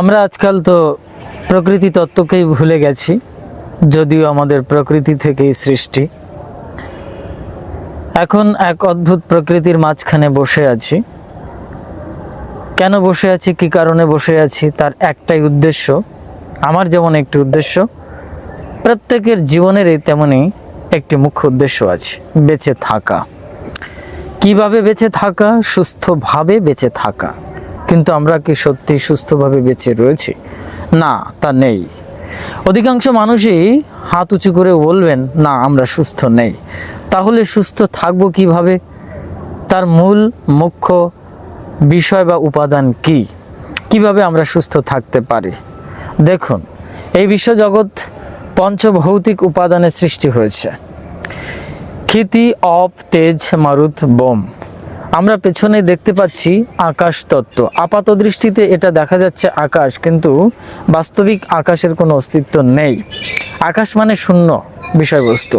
আমরা আজকাল তো প্রকৃতি তত্ত্বকেই ভুলে গেছি, যদিও আমাদের প্রকৃতি থেকেই সৃষ্টি। এখন এক অদ্ভুত প্রকৃতির মাঝখানে বসে আছি। কেন বসে আছি, কি কারণে বসে আছি, তার একটাই উদ্দেশ্য, আমার যেমন একটি উদ্দেশ্য, প্রত্যেকের জীবনেরই তেমনই একটি মুখ্য উদ্দেশ্য আছে, বেঁচে থাকা। কীভাবে বেঁচে থাকা, সুস্থভাবে বেঁচে থাকা? কিন্তু আমরা কি সত্যি সুস্থভাবে বেঁচে রয়েছি? না, তা নেই। অধিকাংশ মানুষই হাত উঁচু করে বলবেন, না, আমরা সুস্থ নেই। তাহলে সুস্থ থাকব কীভাবে? তার মূল মুখ্য বিষয় বা উপাদান কি? কীভাবে আমরা সুস্থ থাকতে পারি? দেখুন, এই বিশ্বজগৎ পঞ্চভৌতিক উপাদানের সৃষ্টি হয়েছে। ক্ষিতি, অপ, তেজ, মারুত, বোম। আমরা পেছনে দেখতে পাচ্ছি আকাশ তত্ত্ব। আপাত দৃষ্টিতে এটা দেখা যাচ্ছে আকাশ, কিন্তু বাস্তবিক আকাশের কোনো অস্তিত্ব নেই। আকাশ মানে শূন্য বিষয়বস্তু।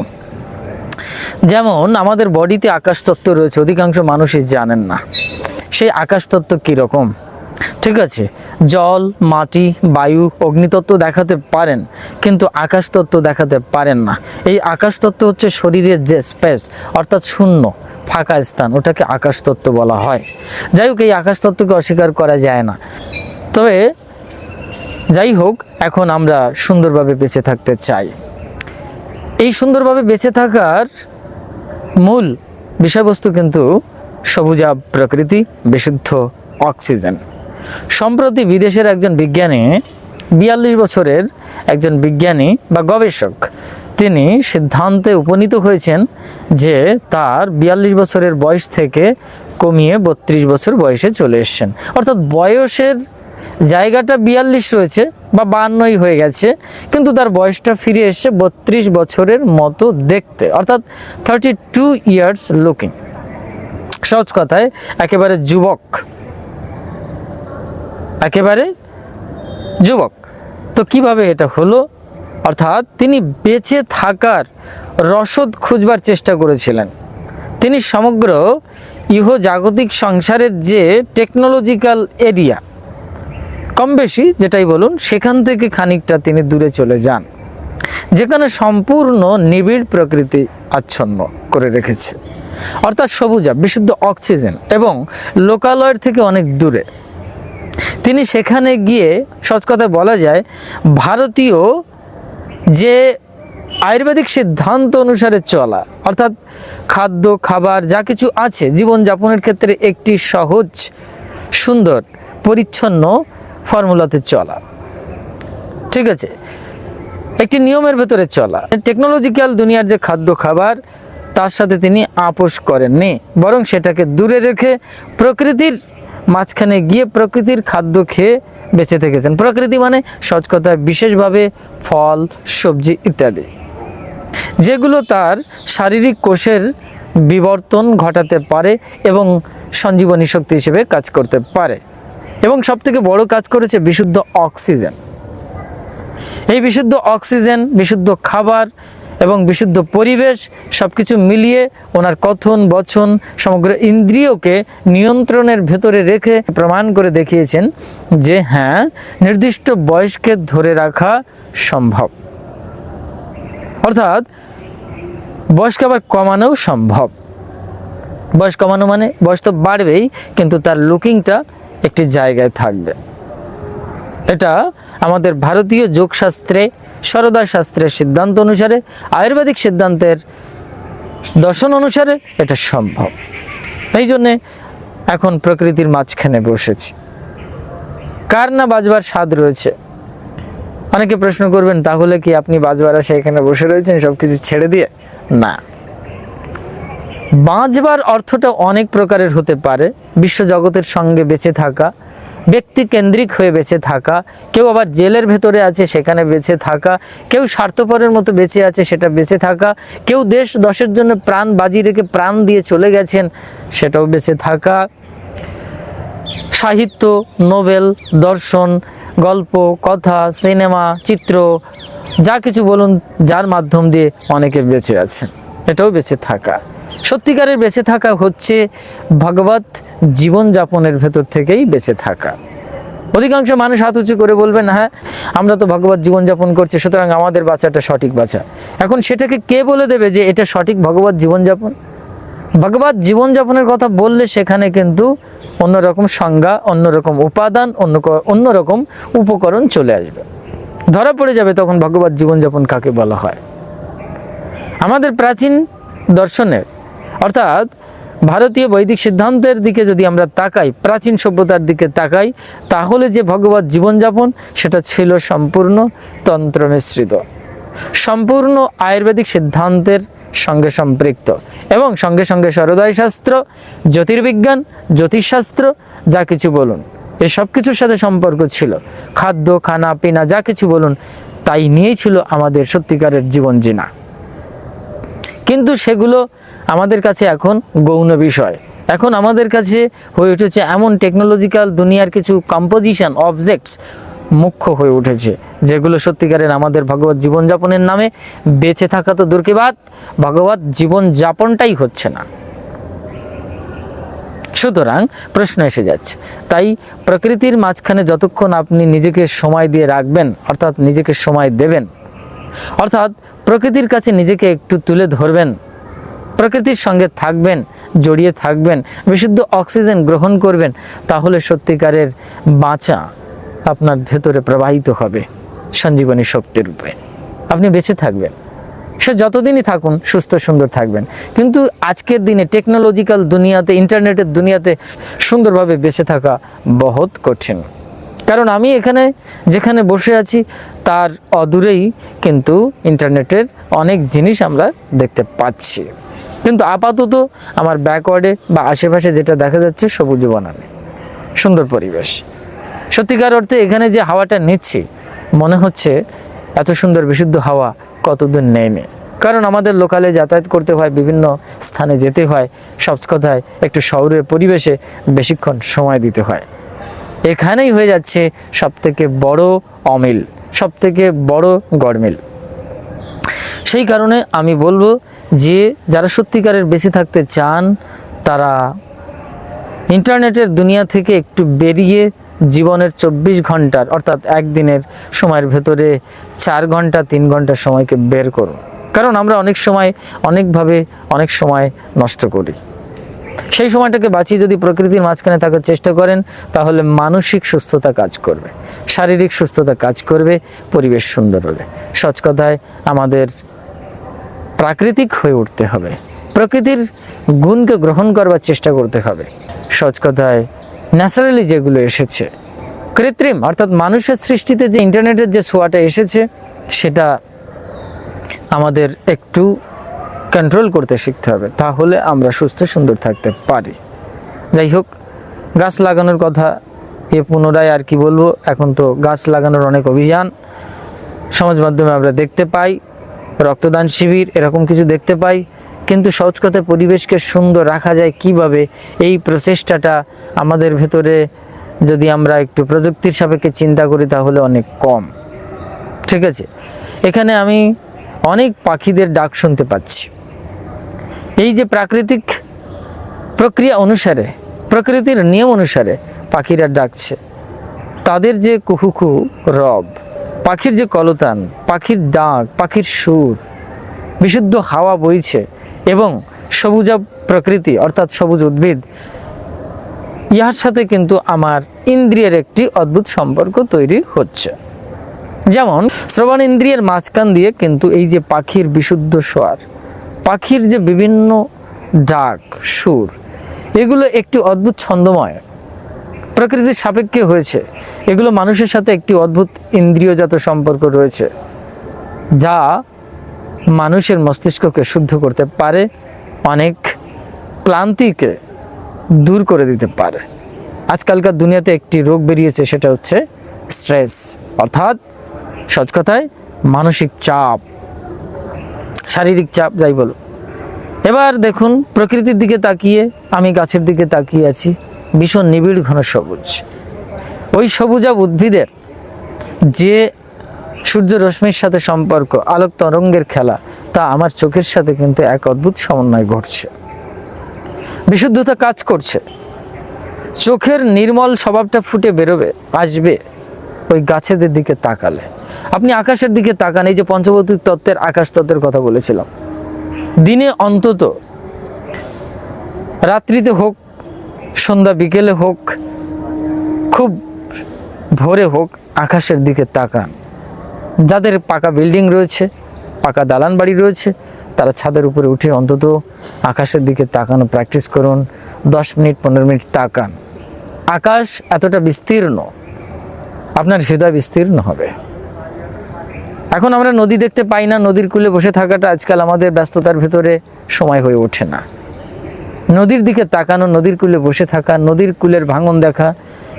যেমন আমাদের বডিতে আকাশ তত্ত্ব রয়েছে, অধিকাংশ মানুষই জানেন না। সেই আকাশ তত্ত্ব কীরকম? ঠিক আছে, জল, মাটি, বায়ু, অগ্নিতত্ত্ব দেখাতে পারেন, কিন্তু আকাশ তত্ত্ব দেখাতে পারেন না। এই আকাশ তত্ত্ব হচ্ছে শরীরের যে স্পেস অর্থাৎ শূন্য। ফাঁকা স্থান, ওটাকে আকাশ তত্ত্ব বলা হয়। যাই হোক, এই আকাশ তত্ত্বকে অস্বীকার করা যায় না। তবে যাই হোক, এখন আমরা সুন্দরভাবে বেঁচে থাকতে চাই। এই সুন্দরভাবে বেঁচে থাকার মূল বিষয়বস্তু কিন্তু সবুজা প্রকৃতি, বিশুদ্ধ অক্সিজেন। সম্প্রতি বিদেশের একজন বিজ্ঞানী, বিয়াল্লিশ বছরের একজন বিজ্ঞানী বা গবেষক তিনি সিদ্ধান্তে উপনীত হয়েছেন যে তার বিয়াল্লিশ বছরের বয়স থেকে কমিয়ে বত্রিশ বছর বয়সে চলে এসছেন। অর্থাৎ বয়সের জায়গাটা বিয়াল্লিশ রয়েছে বা বান্নই হয়ে গেছে, কিন্তু তার বয়সটা ফিরে এসে বত্রিশ বছরের মতো দেখতে, অর্থাৎ থার্টি টু ইয়ার্স লুকিং সহজ কথায়, একেবারে যুবক। একেবারে যুবক। তো কীভাবে এটা হলো? অর্থাৎ তিনি বেঁচে থাকার রসদ খুঁজবার চেষ্টা করেছিলেন। তিনি সমগ্র ইহ জাগতিক সংসারের যে টেকনোলজিক্যাল এরিয়া কম বেশি যেটাই বলুন, সেখান থেকে খানিকটা তিনি দূরে চলে যান, যেখানে সম্পূর্ণ নিবিড় প্রকৃতি আচ্ছন্ন করে রেখেছে। অর্থাৎ সবুজা বিশুদ্ধ অক্সিজেন এবং লোকালয়ের থেকে অনেক দূরে। তিনি সেখানে গিয়ে সচ কথায় বলা যায়, ভারতীয় যে আয়ুর্বেদিক সিদ্ধান্ত অনুসারে চলা, অর্থাৎ খাদ্য, খাবার, যা কিছু আছে, জীবনযাপনের ক্ষেত্রে একটি সহজ, সুন্দর, পরিচ্ছন্ন ফর্মুলাতে চলা। ঠিক আছে? একটি নিয়মের ভেতরে চলা। টেকনোলজিক্যাল দুনিয়ার যে খাদ্য, খাবার, তার সাথে তিনি আপোষ করেননি, বরং সেটাকে দূরে রেখে প্রকৃতির মাঝখানে গিয়ে প্রকৃতির খাদ্য খেয়ে বেঁচে থেকেছেন। প্রকৃতি মানে সচ কথায় বিশেষভাবে ফল, সবজি ইত্যাদি। যেগুলো তার শারীরিক কোষের বিবর্তন ঘটাতে পারে এবং সঞ্জীবনী শক্তি হিসেবে কাজ করতে পারে। এবং সবথেকে বড় কাজ করেছে বিশুদ্ধ অক্সিজেন। এই বিশুদ্ধ অক্সিজেন, বিশুদ্ধ খাবার এবং বিশুদ্ধ পরিবেশ সব কিছু মিলিয়ে ওনার কথন বচন সমগ্র ইন্দ্রিয়কে নিয়ন্ত্রণের ভেতরে রেখে প্রমাণ করে দেখিয়েছেন যে হ্যাঁ নির্দিষ্ট বয়সকে ধরে রাখা সম্ভব। অর্থাৎ বয়সকে আবার কমানোও সম্ভব। বয়স কমানো মানে বয়স তো বাড়বেই, কিন্তু তার লুকিংটা একটি জায়গায় থাকবে। এটা আমাদের ভারতীয় যোগশাস্ত্রে সরদা শাস্ত্রের সিদ্ধান্ত অনুসারে, আয়ুর্বেদিক সিদ্ধান্তের দর্শন অনুসারে এটা সম্ভব। এই জন্যে এখন প্রকৃতির মাঝখানে বসেছি। কার না বাজবার স্বাদ রয়েছে? অনেকে প্রশ্ন করবেন, তাহলে কি আপনি বাজবার আসে এখানে বসে রয়েছেন সব কিছু ছেড়ে দিয়ে? না। বাঁচবার অর্থটা অনেক প্রকারের হতে পারে। বিশ্বজগতের সঙ্গে বেঁচে থাকা ব্যক্তি কেন্দ্রিক হয়ে বেঁচে থাকা, কেউ আবার জেলের ভেতরে আছে সেখানে বেঁচে থাকা, কেউ স্বার্থপরের মতো বেঁচে আছে সেটা বেঁচে থাকা, কেউ দেশ দশের জন্য প্রাণ বাজি রেখে প্রাণ দিয়ে চলে গেছেন সেটাও বেঁচে থাকা। সাহিত্য, নোবেল, দর্শন, গল্প, কথা, সিনেমা, চিত্র, যা কিছু বলুন, যার মাধ্যম দিয়ে অনেকে বেঁচে আছেন, এটাও বেঁচে থাকা। সত্যিকারের বেঁচে থাকা হচ্ছে ভগবত জীবনযাপনের ভেতর থেকেই বেঁচে থাকা। অধিকাংশ মানুষ হাত উঁচু করে বলবেন হ্যাঁ আমরা তো ভগবত জীবনযাপন করছি, সুতরাং আমাদের বাচ্চাটা সঠিক বাচ্চা এখন সেটাকে কে বলে দেবে যে এটা সঠিক ভগবত জীবনযাপন? ভগবত জীবনযাপনের কথা বললে সেখানে কিন্তু অন্যরকম সংজ্ঞা, অন্যরকম উপাদান, অন্য অন্যরকম উপকরণ চলে আসবে। ধরা পড়ে যাবে তখন ভগবত জীবনযাপন কাকে বলা হয়। আমাদের প্রাচীন দর্শনের অর্থাৎ ভারতীয় বৈদিক সিদ্ধান্তের দিকে যদি আমরা তাকাই, প্রাচীন সভ্যতার দিকে তাকাই, তাহলে যে ভগবত জীবনযাপন, সেটা ছিল সম্পূর্ণ তন্ত্র মিশ্রিত সম্পূর্ণ আয়ুর্বেদিক সিদ্ধান্তের সঙ্গে সম্পৃক্ত। এবং সঙ্গে সঙ্গে সরোদয় শাস্ত্র জ্যোতির্বিজ্ঞান, জ্যোতিষশাস্ত্র, যা কিছু বলুন, এ সব কিছুর সাথে সম্পর্ক ছিল। খাদ্য, খানা, পিনা, যা কিছু বলুন, তাই নিয়েই ছিল আমাদের সত্যিকারের জীবন জিনা কিন্তু সেগুলো আমাদের কাছে এখন গৌণ বিষয়। এখন আমাদের কাছে হয়ে উঠেছে এমন টেকনোলজিক্যাল দুনিয়ার কিছু কম্পোজিশন অবজেক্টস মুখ্য হয়ে উঠেছে, যেগুলো সত্যিকারের আমাদের ভগবত জীবনযাপনের নামে বেঁচে থাকা তো দূরকে বাদ ভগবত জীবনযাপনটাই হচ্ছে না। সুতরাং প্রশ্ন এসে যাচ্ছে, তাই প্রকৃতির মাঝখানে যতক্ষণ আপনি নিজেকে সময় দিয়ে রাখবেন, অর্থাৎ নিজেকে সময় দেবেন অর্থাৎ প্রকৃতির কাছে নিজেকে একটু তুলে ধরবেন, প্রকৃতির সঙ্গে থাকবেন, জড়িয়ে থাকবেন, বিশুদ্ধ অক্সিজেন গ্রহণ করবেন, তাহলে সত্যিকারের বাঁচা আপনার ভেতরে প্রবাহিত হবে সঞ্জীবনী শক্তির রূপে। আপনি বেঁচে থাকবেন। সে যতদিনই থাকুন, সুস্থ, সুন্দর থাকবেন। কিন্তু আজকের দিনে টেকনোলজিক্যাল দুনিয়াতে ইন্টারনেটের দুনিয়াতে সুন্দরভাবে বেঁচে থাকা বহুত কঠিন। কারণ আমি এখানে যেখানে বসে আছি, তার অদূরেই কিন্তু ইন্টারনেটের অনেক জিনিস আমরা দেখতে পাচ্ছি। কিন্তু আপাতত আমার ব্যাকওয়ার্ডে বা আশেপাশে যেটা দেখা যাচ্ছে সবুজ বনানে। সুন্দর পরিবেশ। সত্যিকার অর্থে এখানে যে হাওয়াটা নিচ্ছি, মনে হচ্ছে এত সুন্দর বিশুদ্ধ হাওয়া কতদূর নেই কারণ আমাদের লোকালে যাতায়াত করতে হয়, বিভিন্ন স্থানে যেতে হয় সব কথায় একটু শহরের পরিবেশে বেশিক্ষণ সময় দিতে হয়। এখানেই হয়ে যাচ্ছে সব থেকে বড় অমিল সব থেকে বড় গড়মিল। সেই কারণে আমি বলব যে, যারা সত্যিকারের বেঁচে থাকতে চান, তারা ইন্টারনেটের দুনিয়া থেকে একটু বেরিয়ে জীবনের চব্বিশ ঘণ্টার, অর্থাৎ একদিনের সময়ের ভেতরে চার ঘণ্টা, তিন ঘণ্টা সময়কে বের করুন। কারণ আমরা অনেক সময়, অনেকভাবে অনেক সময় নষ্ট করি। সেই সময়টাকে বাঁচিয়ে যদি প্রকৃতির মাঝখানে থাকার চেষ্টা করেন, তাহলে মানসিক সুস্থতা কাজ করবে, শারীরিক সুস্থতা কাজ করবে, পরিবেশ সুন্দর হবে। সচ কথায় আমাদের প্রাকৃতিক হয়ে উঠতে হবে, প্রকৃতির গুণকে গ্রহণ করবার চেষ্টা করতে হবে। সচ কথায় ন্যাচারালি যেগুলো এসেছে, কৃত্রিম, অর্থাৎ মানুষের সৃষ্টিতে যে ইন্টারনেটের যে ছোঁয়াটা এসেছে, সেটা আমাদের একটু কন্ট্রোল করতে শিখতে হবে, তাহলে আমরা সুস্থ, সুন্দর থাকতে পারি। যাই হোক, গাছ লাগানোর কথা এ পুনরায় আর কি বলব, এখন তো গাছ লাগানোর অনেক অভিযান। সমাজ মাধ্যমে আমরা দেখতে পাই, রক্তদান শিবির, এরকম কিছু দেখতে পাই, কিন্তু সহজ কথায় পরিবেশকে সুন্দর রাখা যায় কীভাবে? এই প্রচেষ্টাটা আমাদের ভেতরে যদি আমরা একটু প্রযুক্তির সাপেক্ষে চিন্তা করি, তাহলে অনেক কম। ঠিক আছে? এখানে আমি অনেক পাখিদের ডাক শুনতে পাচ্ছি। এই যে প্রাকৃতিক প্রক্রিয়া অনুসারে, প্রকৃতির নিয়ম অনুসারে পাখিরা ডাকছে। তাদের যে কুহুকু রব, পাখির যে কলতান, পাখির ডাক, পাখির সুর, বিশুদ্ধ হাওয়া বইছে এবং সবুজা প্রকৃতি অর্থাৎ সবুজ উদ্ভিদ, ইহার সাথে কিন্তু আমার ইন্দ্রিয়ের একটি অদ্ভুত সম্পর্ক তৈরি হচ্ছে। যেমন, শ্রবণ ইন্দ্রিয়ের মাঝখান দিয়ে কিন্তু এই যে পাখির বিশুদ্ধ স্বর পাখির যে বিভিন্ন ডাক, সুর, এগুলো একটি অদ্ভুত ছন্দময়। প্রকৃতির সাপেক্ষে হয়েছে। এগুলো মানুষের সাথে একটি অদ্ভুত ইন্দ্রিয়জাত সম্পর্ক রয়েছে, যা মানুষের মস্তিষ্ককে শুদ্ধ করতে পারে, অনেক ক্লান্তিকে দূর করে দিতে পারে। আজকালকার দুনিয়াতে একটি রোগ বেরিয়েছে, সেটা হচ্ছে স্ট্রেস। অর্থাৎ সচ কথায় মানসিক চাপ। শারীরিক চাপ, যাই বলো। এবার দেখুন, প্রকৃতির দিকে তাকিয়ে, আমি গাছের দিকে তাকিয়ে আছি। ভীষণ নিবিড় ঘন সবুজ। ওই সবুজাব উদ্ভিদের যে সূর্য রশ্মির সাথে সম্পর্ক, আলোক তরঙ্গের খেলা, তা আমার চোখের সাথে কিন্তু এক অদ্ভুত সমন্বয় ঘটছে। বিশুদ্ধতা কাজ করছে। চোখের নির্মল স্বভাবটা ফুটে বেরোবে, আসবে ওই গাছেদের দিকে তাকালে। আপনি আকাশের দিকে তাকান, এই যে পঞ্চভৌতিক তত্ত্বের আকাশ তত্ত্বের কথা বলেছিলাম। দিনে অন্তত রাত্রিতে হোক, সন্ধ্যা বিকেলে হোক, খুব ভোরে হোক, আকাশের দিকে তাকান। যাদের পাকা বিল্ডিং রয়েছে, পাকা দালান বাড়ি রয়েছে, তারা ছাদের উপরে উঠে অন্তত আকাশের দিকে তাকানো প্র্যাকটিস করুন, দশ মিনিট, পনেরো মিনিট তাকান। আকাশ এতটা বিস্তীর্ণ, আপনার হৃদয় বিস্তীর্ণ হবে। এখন আমরা নদী দেখতে পাই না, নদীর কূলে বসে থাকাটা আজকাল আমাদের ব্যস্ততার ভেতরে সময় হয়ে ওঠে না। নদীর দিকে তাকানো, নদীর কূলে বসে থাকা, নদীর কূলের ভাঙন দেখা,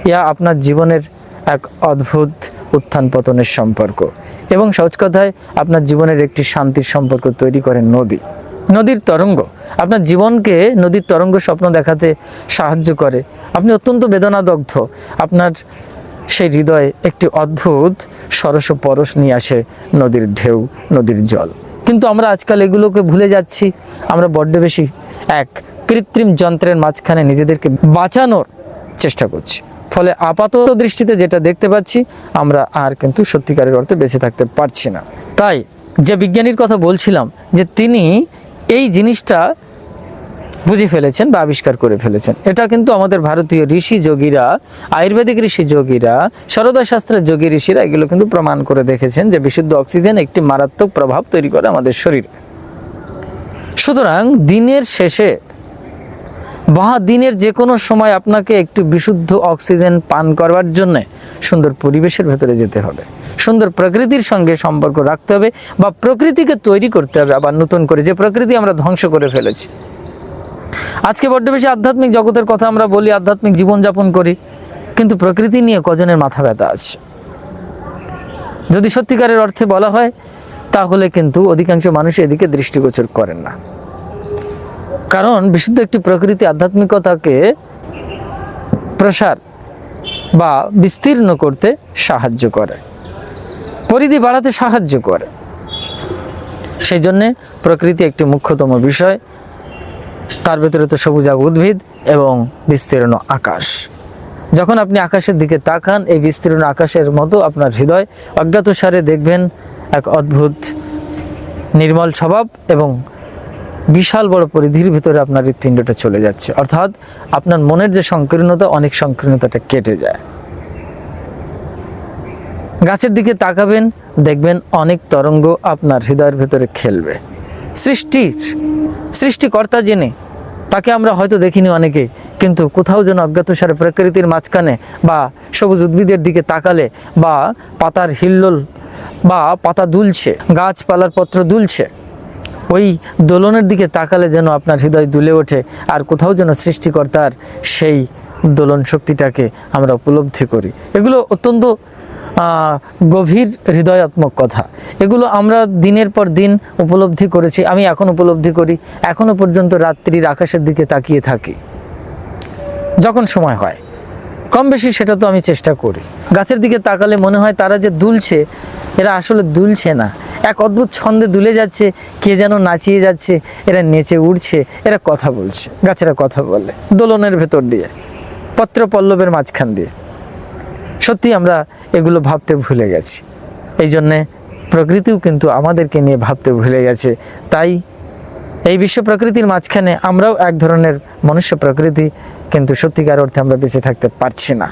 ইয়া আপনার জীবনের এক অদ্ভুত উত্থান পতনের সম্পর্ক। এবং সহজ কথায়, আপনার জীবনের একটি শান্তির সম্পর্ক তৈরি করে নদী। নদীর তরঙ্গ, আপনার জীবনকে নদীর তরঙ্গ স্বপ্ন দেখাতে সাহায্য করে। আপনি অত্যন্ত বেদনাদগ্ধ। আপনার সেই হৃদয়ে একটি অদ্ভুত সরস পরশ নিয়ে আসে নদীর ঢেউ, নদীর জল। কিন্তু আমরা আজকাল এগুলোকে ভুলে যাচ্ছি। আমরা বড্ড বেশি এক কৃত্রিম যন্ত্রের মাঝখানে নিজেদেরকে বাঁচানোর চেষ্টা করছি। ফলে আপাতত দৃষ্টিতে যেটা দেখতে পাচ্ছি, আমরা আর কিন্তু সত্যিকারের অর্থে বেঁচে থাকতে পারছি না। তাই যে বিজ্ঞানীর কথা বলছিলাম, যে তিনি এই জিনিসটা বুঝে ফেলেছেন বা আবিষ্কার করে ফেলেছেন। এটা কিন্তু আমাদের ভারতীয় ঋষি যোগীরা, আয়ুর্বেদিক ঋষি যোগীরা, সরদা শাস্ত্রের যোগী ঋষিরা এগুলো কিন্তু প্রমাণ করে দেখেছেন যে বিশুদ্ধ অক্সিজেন একটি মারাত্মক প্রভাব তৈরি করে আমাদের শরীরে। সুতরাং দিনের শেষে বা দিনের যে কোনো সময় আপনাকে একটু বিশুদ্ধ অক্সিজেন পান করবার জন্য সুন্দর পরিবেশের ভেতরে যেতে হবে। সুন্দর প্রকৃতির সঙ্গে সম্পর্ক রাখতে হবে বা প্রকৃতিকে তৈরি করতে হবে আবার নতুন করে। যে প্রকৃতি আমরা ধ্বংস করে ফেলেছি। আজকে বড্ড বেশি আধ্যাত্মিক জগতের কথা আমরা বলি, আধ্যাত্মিক জীবনযাপন করি। কিন্তু প্রকৃতি নিয়ে কজনের মাথা ব্যথা আছে। যদি সত্যিকারের অর্থে বলা হয়, তাহলে কিন্তু অধিকাংশ মানুষ এদিকে দৃষ্টিগোচর করেন না। কারণ বিশুদ্ধ একটি প্রকৃতি আধ্যাত্মিকতাকে প্রসার বা বিস্তীর্ণ করতে সাহায্য করে। পরিধি বাড়াতে সাহায্য করে। সেই জন্যে প্রকৃতি একটি মুখ্যতম বিষয়। তার ভেতরে তো সবুজাব উদ্ভিদ এবং বিস্তীর্ণ আকাশ। যখন আপনি আকাশের দিকে তাকান, এই বিস্তীর্ণ আকাশের মতো আপনার হৃদয় অজ্ঞাত সারে দেখবেন এক অদ্ভুত নির্মল স্বভাব এবং বিশাল বড় পরিধির ভিতরে আপনার হৃৎপিণ্ডটা চলে যাচ্ছে। অর্থাৎ আপনার মনের যে সংকীর্ণতা, অনেক সংকীর্ণতাটা কেটে যায়। গাছের দিকে তাকাবেন, দেখবেন অনেক তরঙ্গ আপনার হৃদয়ের ভেতরে খেলবে। সৃষ্টির, সৃষ্টিকর্তা জেনে তাকে আমরা হয়তো দেখিনি অনেকে, কিন্তু কোথাও যেন অজ্ঞাতসারে প্রকৃতির মাঝখানে বা সবুজ উদ্ভিদের দিকে তাকালে বা পাতার হিল্লোল বা পাতা দুলছে, গাছপালার পত্র দুলছে, ওই দোলনের দিকে তাকালে যেন আপনার হৃদয় দুলে ওঠে আর কোথাও যেন সৃষ্টিকর্তার সেই দোলন শক্তিটাকে আমরা উপলব্ধি করি। এগুলো অত্যন্ত গভীর হৃদয়াত্মক কথা। এগুলো আমরা দিনের পর দিন উপলব্ধি করেছি, আমি এখন উপলব্ধি করি, এখনও পর্যন্ত রাত্রির আকাশের দিকে তাকিয়ে থাকি। যখন সময় হয়, কম বেশি সেটা তো আমি চেষ্টা করি। গাছের দিকে তাকালে মনে হয় তারা যে দুলছে, এরা আসলে দুলছে না। এক অদ্ভুত ছন্দে দুলে যাচ্ছে, কে যেন নাচিয়ে যাচ্ছে, এরা নেচে উঠছে এরা কথা বলছে, গাছেরা কথা বলে, দোলনের ভেতর দিয়ে পত্র পল্লবের মাঝখান দিয়ে। সত্যি আমরা এগুলো ভাবতে ভুলে গেছি। এই জন্যে প্রকৃতিও কিন্তু আমাদেরকে নিয়ে ভাবতে ভুলে গেছে। তাই এই বিশ্ব প্রকৃতির মাঝখানে আমরাও এক ধরনের মনুষ্য প্রকৃতি, কিন্তু সত্যিকার অর্থে আমরা বেঁচে থাকতে পারছি না।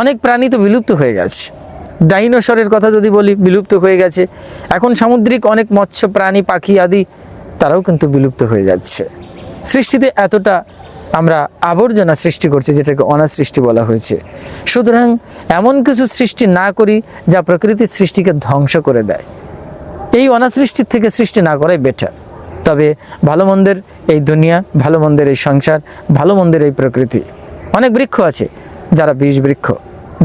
অনেক প্রাণী তো বিলুপ্ত হয়ে গেছে। ডাইনোসরের কথা যদি বলি, বিলুপ্ত হয়ে গেছে। এখন সামুদ্রিক অনেক মৎস্য, প্রাণী, পাখি আদি, তারাও কিন্তু বিলুপ্ত হয়ে যাচ্ছে। সৃষ্টিতে এতটা আমরা আবর্জনা সৃষ্টি করছি, যেটাকে অনাসৃষ্টি বলা হয়েছে। সুতরাং এমন কিছু সৃষ্টি না করি যা প্রকৃতির সৃষ্টিকে ধ্বংস করে দেয়। এই অনাসৃষ্টির থেকে সৃষ্টি না করাই বেটার তবে ভালো মন্দের এই দুনিয়া, ভালো মন্দের এই সংসার, ভালো মন্দের এই প্রকৃতি। অনেক বৃক্ষ আছে যারা বীজ বৃক্ষ।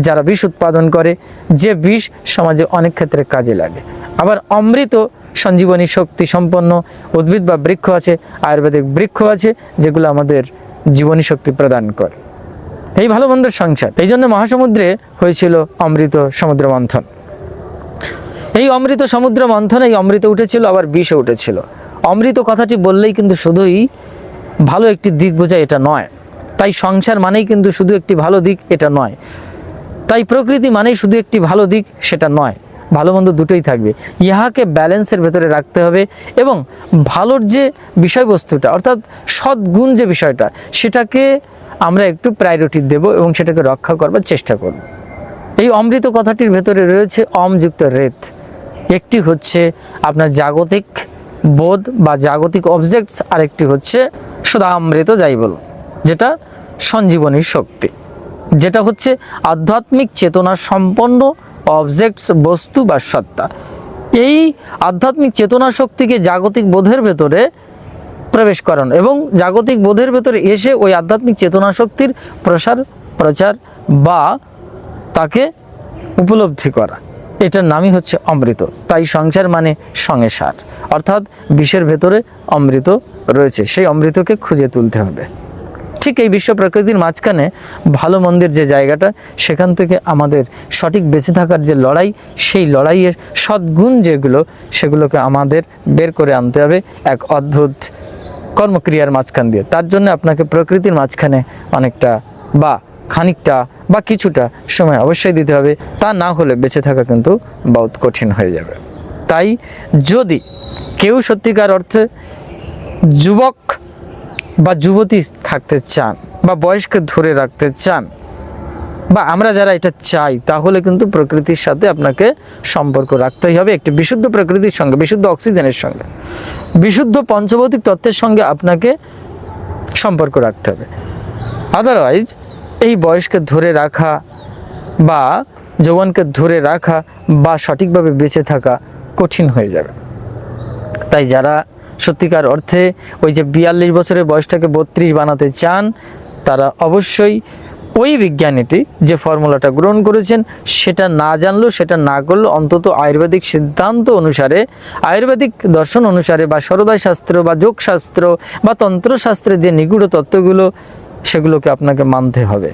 যারা বিষ উৎপাদন করে, যে বিষ সমাজে অনেক ক্ষেত্রে কাজে লাগে। আবার অমৃত সঞ্জীবনী শক্তি সম্পন্ন উদ্ভিদ বা বৃক্ষ আছে, আয়ুর্বেদিক বৃক্ষ আছে, যেগুলো আমাদের জীবনী শক্তি প্রদান করে। এই ভালো মন্দের সংসার। এই জন্য মহাসমুদ্রে হয়েছিল অমৃত সমুদ্র মন্থন। এই অমৃত সমুদ্র মন্থনে এই অমৃত উঠেছিল, আবার বিষও উঠেছিল। অমৃত কথাটি বললেই কিন্তু শুধুই ভালো একটি দিক বোঝায়, এটা নয়। তাই সংসার মানেই কিন্তু শুধু একটি ভালো দিক, এটা নয়। তাই প্রকৃতি মানেই শুধু একটি ভালো দিক, সেটা নয়। ভালো মন্দ দুটোই থাকবে। ইহাকে ব্যালেন্সের ভেতরে রাখতে হবে এবং ভালোর যে বিষয়বস্তুটা, অর্থাৎ সদ্গুণ যে বিষয়টা, সেটাকে আমরা একটু প্রায়োরিটি দেব এবং সেটাকে রক্ষা করবার চেষ্টা করব। এই অমৃত কথাটির ভেতরে রয়েছে অমযুক্ত রেত। একটি হচ্ছে আপনার জাগতিক বোধ বা জাগতিক অবজেক্টস আরেকটি হচ্ছে সুধামৃত যাই বলো যেটা সঞ্জীবনী শক্তি। যেটা হচ্ছে আধ্যাত্মিক চেতনা সম্পন্ন অবজেক্টস বস্তু বা সত্তা। এই আধ্যাত্মিক চেতনা শক্তিকে জাগতিক বোধের ভেতরে প্রবেশ করানো এবং জাগতিক বোধের ভেতরে এসে ওই আধ্যাত্মিক চেতনা শক্তির প্রসার, প্রচার বা তাকে উপলব্ধি করা। এটার নামই হচ্ছে অমৃত। তাই সংসার মানে সঙ্গে সার। অর্থাৎ বিষের ভেতরে অমৃত রয়েছে। সেই অমৃতকে খুঁজে তুলতে হবে। ঠিক এই বিশ্ব প্রকৃতির মাঝখানে ভালো মন্দির যে জায়গাটা, সেখান থেকে আমাদের সঠিক বেঁচে থাকার যে লড়াই, সেই লড়াইয়ের সদ্গুণ যেগুলো, সেগুলোকে আমাদের বের করে আনতে হবে এক অদ্ভুত কর্মক্রিয়ার মাঝখান দিয়ে। তার জন্য আপনাকে প্রকৃতির মাঝখানে অনেকটা বা খানিকটা বা কিছুটা সময় অবশ্যই দিতে হবে। তা না হলে বেঁচে থাকা কিন্তু বহুত কঠিন হয়ে যাবে। তাই যদি কেউ সত্যিকার অর্থে যুবক বা যুবতী থাকতে চান বা বয়সকে ধরে রাখতে চান বা আমরা যারা এটা চাই, তাহলে কিন্তু প্রকৃতির সাথে আপনাকে সম্পর্ক রাখতেই হবে একটি বিশুদ্ধ প্রকৃতির সঙ্গে, বিশুদ্ধ অক্সিজেনের সঙ্গে। বিশুদ্ধ পঞ্চভৌতিক তত্ত্বের সঙ্গে আপনাকে সম্পর্ক রাখতে হবে। আদারওয়াইজ এই বয়সকে ধরে রাখা বা যৌবনকে ধরে রাখা বা সঠিকভাবে বেঁচে থাকা কঠিন হয়ে যাবে। তাই যারা সত্যিকার অর্থে ওই যে বিয়াল্লিশ বছরের বয়সটাকে বত্রিশ বানাতে চান, তারা অবশ্যই ওই বিজ্ঞানীটি যে ফর্মুলাটা গ্রহণ করেছেন, সেটা না জানলেও, সেটা না করলেও অন্তত আয়ুর্বেদিক সিদ্ধান্ত অনুসারে, আয়ুর্বেদিক দর্শন অনুসারে বা সরদায় শাস্ত্র বা যোগশাস্ত্র বা তন্ত্রশাস্ত্রের যে নিগুড় তত্ত্বগুলো, সেগুলোকে আপনাকে মানতে হবে।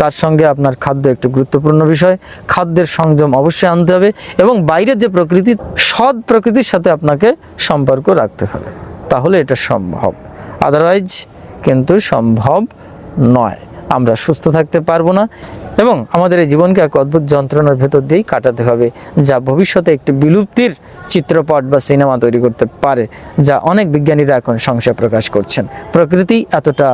তার সঙ্গে আপনার খাদ্য একটি গুরুত্বপূর্ণ বিষয়। খাদ্যের সংযম অবশ্যই আনতে হবে এবং বাইরের যে প্রকৃতি, সৎ প্রকৃতির সাথে আপনাকে সম্পর্ক রাখতে হবে। তাহলে এটা সম্ভব। আদারওয়াইজ কিন্তু সম্ভব নয়। আমরা সুস্থ থাকতে পারব না এবং আমাদের এই জীবনকে এক অদ্ভুত যন্ত্রণার ভেতর দিয়েই কাটাতে হবে, যা ভবিষ্যতে একটি বিলুপ্তির চিত্রপট বা সিনেমা তৈরি করতে পারে, যা অনেক বিজ্ঞানীরা এখন সংশয় প্রকাশ করছেন। প্রকৃতি এতটা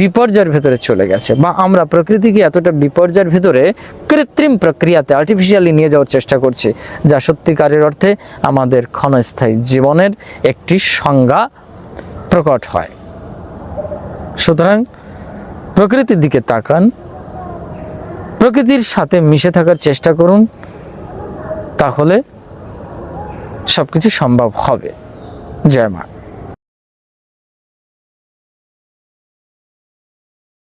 বিপর্যয়ের ভেতরে চলে গেছে বা আমরা প্রকৃতিকে এতটা বিপর্যয়ের ভেতরে কৃত্রিম প্রক্রিয়াতে আর্টিফিশিয়ালি নিয়ে যাওয়ার চেষ্টা করছি, যা সত্যিকারের অর্থে আমাদের ক্ষণস্থায়ী জীবনের একটি সংজ্ঞা প্রকট হয়। সুতরাং প্রকৃতির দিকে তাকান, প্রকৃতির সাথে মিশে থাকার চেষ্টা করুন, তাহলে সব কিছু সম্ভব হবে। জয় মা।